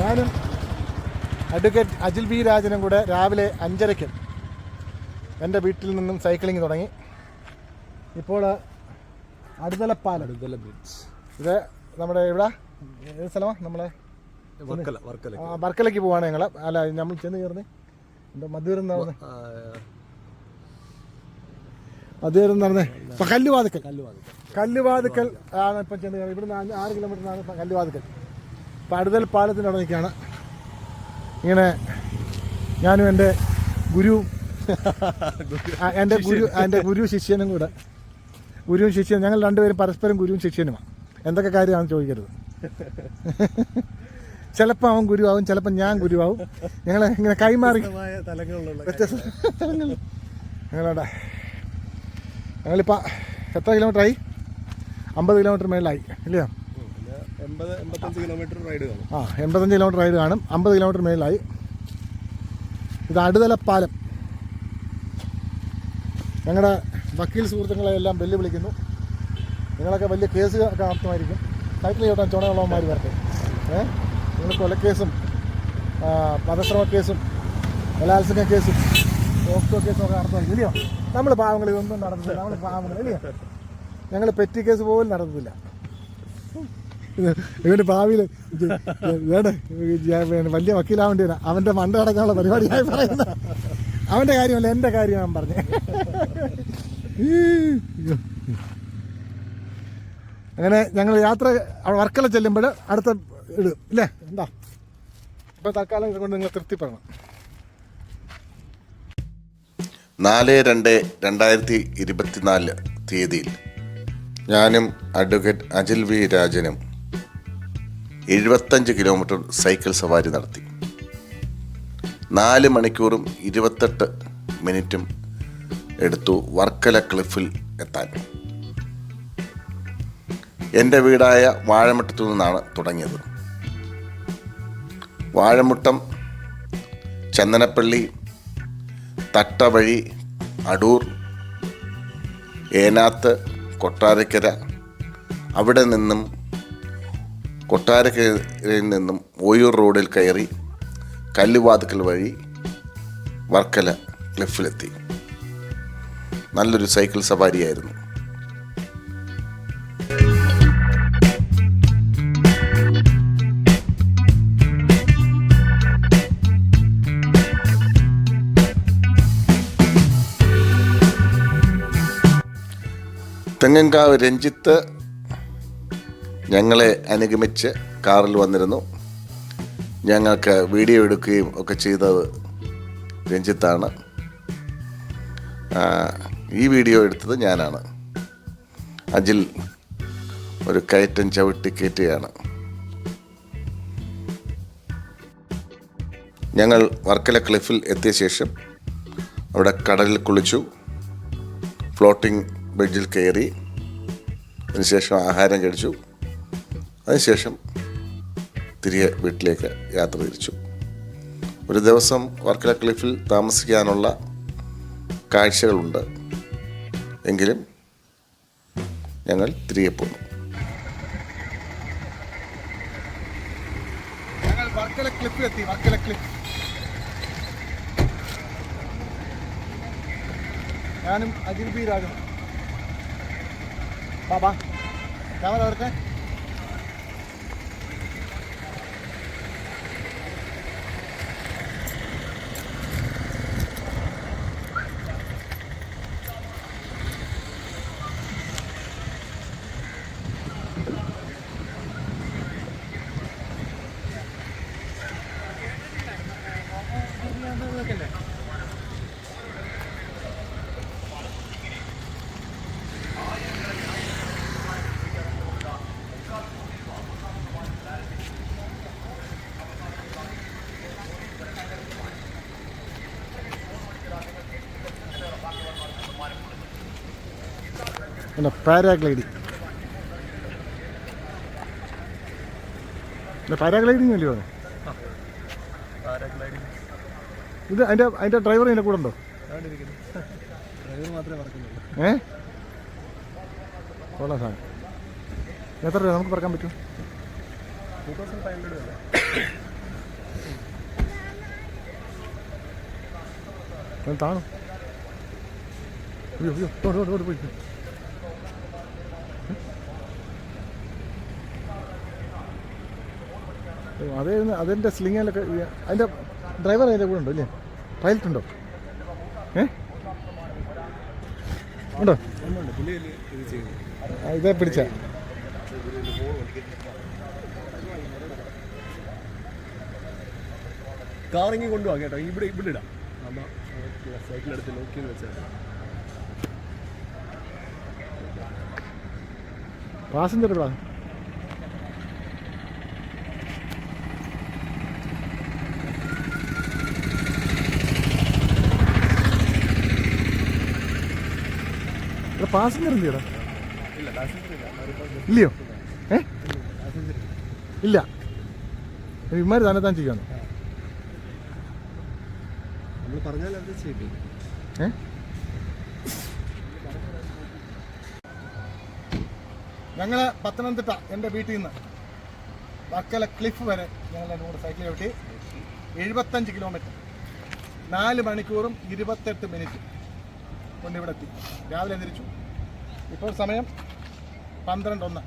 ഞാനും advocate Ajil B രാജനും കൂടെ രാവിലെ അഞ്ചരയ്ക്ക് എന്റെ വീട്ടിൽ നിന്നും സൈക്ലിംഗ് തുടങ്ങി. ഇപ്പോൾ അടുതലപ്പാലം അടുത്തല ബ്രിഡ്ജ് ഇത് നമ്മുടെ ഇവിടെ ഏത് സ്ഥലമാണ് നമ്മളെ? വർക്കല വർക്കല ആ, വർക്കലയ്ക്ക് പോവാണ് ഞങ്ങൾ അല്ല നമ്മൾ ചെന്ന് കയറുന്നത് എന്താ മധുരം നടന്ന് മധുരം നടന്നേ കല്ലുവാതുക്കൽ. കല്ലുവാതി കല്ലുവാതുക്കൽ ആണ് ഇപ്പം ചെന്ന് കയറുന്നത്. ഇവിടുന്ന് ആറ് കിലോമീറ്ററിനാണ് കല്ലുവാതുക്കൽ. അടുതൽ പാലത്തിന്റെ അവിടെ നിൽക്കുകയാണ് ഇങ്ങനെ ഞാനും എന്റെ ഗുരു എന്റെ ഗുരു എന്റെ ഗുരു ശിഷ്യനും കൂടെ. ഗുരുവും ശിഷ്യനും ഞങ്ങൾ രണ്ടുപേരും പരസ്പരം ഗുരുവും ശിഷ്യനുമാണ് എന്തൊക്കെ കാര്യമാണെന്ന് ചോദിക്കരുത്. ചിലപ്പോൾ അവൻ ഗുരുവാകും ചിലപ്പോൾ ഞാൻ ഗുരുവാകും. ഞങ്ങൾ ഇങ്ങനെ കൈമാറി വ്യത്യസ്ത ഞങ്ങളുടെ ഞങ്ങളിപ്പോൾ എത്ര കിലോമീറ്റർ ആയി? അമ്പത് കിലോമീറ്റർ മേളിലായി ഇല്ലയോ? ആ എൺപത്തഞ്ച് കിലോമീറ്റർ റൈഡ് കാണും. അമ്പത് കിലോമീറ്റർ മേലായി ഇത് അടുതല പാലം. ഞങ്ങളുടെ വക്കീൽ സുഹൃത്തുക്കളെ എല്ലാം വെല്ലു വിളിക്കുന്നു നിങ്ങളൊക്കെ വലിയ കേസ് ഒക്കെ നടത്തുമായിരിക്കും. സൈക്കിൾ ചോട്ടാൻ ചുണയുള്ളവന്മാർ വരട്ടെ. ഏ? നിങ്ങൾ കൊലക്കേസും പദശ്രമ കേസും ബലാത്സംഗ കേസും ഓക്സോ കേസും ഒക്കെ നടത്തുമായിരിക്കും ഇല്ലയോ? നമ്മൾ പാവങ്ങൾ ഇതൊന്നും നടത്തുന്നില്ല. നമ്മൾ പാവങ്ങൾ ഇല്ലയോ? ഞങ്ങൾ പെറ്റി കേസ് പോലും നടത്തുന്നില്ല. ഇവന്റെ ഭാവിയിൽ വലിയ വക്കീലാവേണ്ടി വരാം. അവന്റെ മണ്ട അടക്കാനുള്ള പരിപാടിയായി പറയുന്ന അവന്റെ കാര്യമല്ല എന്റെ കാര്യം ഞാൻ പറഞ്ഞു. അങ്ങനെ ഞങ്ങൾ യാത്ര വർക്കല ചെല്ലുമ്പോൾ അടുത്ത ഇടും ഇല്ലേ? എന്താ ഇപ്പൊ തൽക്കാലം ഇത് കൊണ്ട് നിങ്ങൾ തൃപ്തിപ്പെടണം. നാല് രണ്ട് രണ്ടായിരത്തി ഇരുപത്തിനാല് തീയതിയിൽ ഞാനും അഡ്വക്കേറ്റ് അജിൽ വി രാജനും എഴുപത്തഞ്ച് കിലോമീറ്റർ സൈക്കിൾ സവാരി നടത്തി. നാല് മണിക്കൂറും ഇരുപത്തെട്ട് മിനിറ്റും എടുത്തു വർക്കല ക്ലിഫിൽ എത്താൻ. എന്റെ വീടായ വാഴമുട്ടത്തു നിന്നാണ് തുടങ്ങിയത്. വാഴമുട്ടം ചന്ദനപ്പള്ളി തട്ടവഴി അടൂർ ഏനാത്ത് കൊട്ടാരക്കര അവിടെ നിന്നും കൊട്ടാരക്കരയിൽ നിന്നും ഓയൂർ റോഡിൽ കയറി കല്ലുവാതുക്കൽ വഴി വർക്കല ക്ലിഫിലെത്തി. നല്ലൊരു സൈക്കിൾ സവാരിയായിരുന്നു. തെങ്ങങ്കാവ് രഞ്ജിത്ത് ഞങ്ങളെ അനുഗമിച്ച് കാറിൽ വന്നിരുന്നു. ഞങ്ങൾക്ക് വീഡിയോ എടുക്കുകയും ഒക്കെ ചെയ്തത് രഞ്ജിത്താണ്. ഈ വീഡിയോ എടുത്തത് ഞാനാണ്. അജിൽ ഒരു കയറ്റം ചവിട്ടി കയറ്റുകയാണ്. ഞങ്ങൾ വർക്കല ക്ലിഫിൽ എത്തിയ ശേഷം അവിടെ കടലിൽ കുളിച്ചു. ഫ്ലോട്ടിംഗ് ബ്രിഡ്ജിൽ കയറി. അതിനുശേഷം ആഹാരം കഴിച്ചു. അതിനുശേഷം തിരികെ വീട്ടിലേക്ക് യാത്ര തിരിച്ചു. ഒരു ദിവസം വർക്കല ക്ലിഫിൽ താമസിക്കാനുള്ള കാഴ്ചകളുണ്ട്. എങ്കിലും ഞങ്ങൾ തിരികെ പോന്നു. ഞങ്ങൾ വർക്കല വർക്കല ക്ലിഫ്. ഞാനും അജിൽ ബി രാജു. ബാബാ ക്യാമറ വരട്ടെ പിന്നെ പാരാഗ്ലൈഡിങ്. പാരാഗ്ലൈഡിങ് അല്ലയോ? പാരാഗ്ലൈഡിങ്. ഇത് അതിന്റെ അതിന്റെ ഡ്രൈവർ ഇതിന്റെ കൂടെ ഉണ്ടോ? ഏ? കൊള്ളാം സാർ എത്ര രൂപ നമുക്ക് പറക്കാൻ പറ്റും? അതെ അതിന്റെ അയ്യോ ഓട് സ്ലിങ്ങിലൊക്കെ അതിന്റെ ഡ്രൈവർ അതിന്റെ കൂടെ ഉണ്ടോ അല്ലേ പൈലറ്റ് ഉണ്ടോ ഏ? ഉണ്ടോ? ഇത് പിടിച്ച. കാറിങ്ങി കൊണ്ടുപോകാം കേട്ടോ. ഇവിടെ ഇവിടെ ഇടാം. അമ്മ സൈക്കിളെടുത്ത് ലോക്ക് ചെയ്ത് വെച്ചാൽ പാസഞ്ചർ ഇടാ പാസഞ്ചർ ഇല്ലടാ ഇല്ല ഇല്ല ഇല്ലയോ? ഏ? ഇല്ല. ഇമാര് തന്നെ താൻ ചെയ്യാന്ന് ഏ? ഞങ്ങൾ പത്തനംതിട്ട എന്റെ വീട്ടിൽ നിന്ന് വർക്കല ക്ലിഫ് വരെ ഞങ്ങൾ എന്റെ കൂടെ സൈക്കിൾ ചവിട്ടി എഴുപത്തഞ്ച് കിലോമീറ്റർ നാല് മണിക്കൂറും ഇരുപത്തെട്ട് മിനിറ്റ് കൊണ്ട് ഇവിടെ എത്തി. രാവിലെ തിരിച്ചു ഇപ്പോൾ സമയം പന്ത്രണ്ട് ഒന്ന്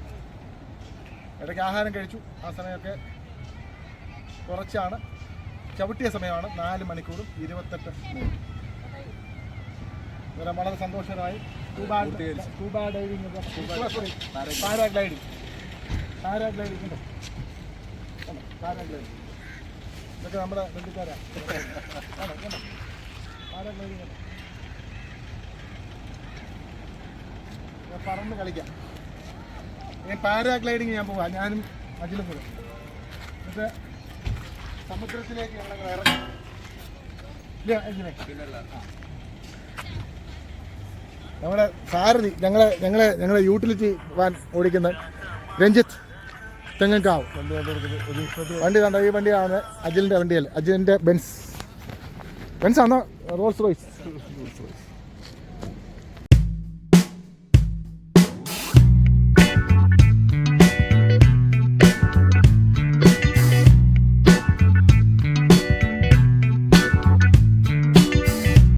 ഇടയ്ക്ക് ആഹാരം കഴിച്ചു. ആ സമയമൊക്കെ കുറച്ചാണ്. ചവിട്ടിയ സമയമാണ് നാല് മണിക്കൂറും ഇരുപത്തെട്ട് മിനിറ്റ്. ഇവരെ വളരെ സന്തോഷകരമായി. സ്കൂബ സ്കൂബ പാരാഗ്ലൈഡിങ് ഉണ്ടോ. പാരാഗ്ലൈഡിങ് ഇതൊക്കെ നമ്മുടെ ബന്ധുക്കാരാണ് പാരാഗ്ലൈഡിങ് പറന്ന് കളിക്കാം. ഞാൻ പാരാഗ്ലൈഡിങ് ഞാൻ പോവാം. ഞാനും അജിലും പോകും എന്നിട്ട് സമുദ്രത്തിലേക്ക് ഞങ്ങൾ ഇറങ്ങി. ഇല്ല എങ്ങനെ? നമ്മുടെ സാരഥി ഞങ്ങളെ ഞങ്ങളെ ഞങ്ങളെ യൂട്ടിലിറ്റി വാൻ ഓടിക്കുന്ന രഞ്ജിത്ത് തെങ്ങൻകാവ്. വണ്ടി കണ്ട? ഈ വണ്ടിയാണ് അജിലിന്റെ വണ്ടിയല്ലേ? അജിലിന്റെ ബെൻസ്. ബെൻസ് ആണോ റോൾസ് റോയ്സ്?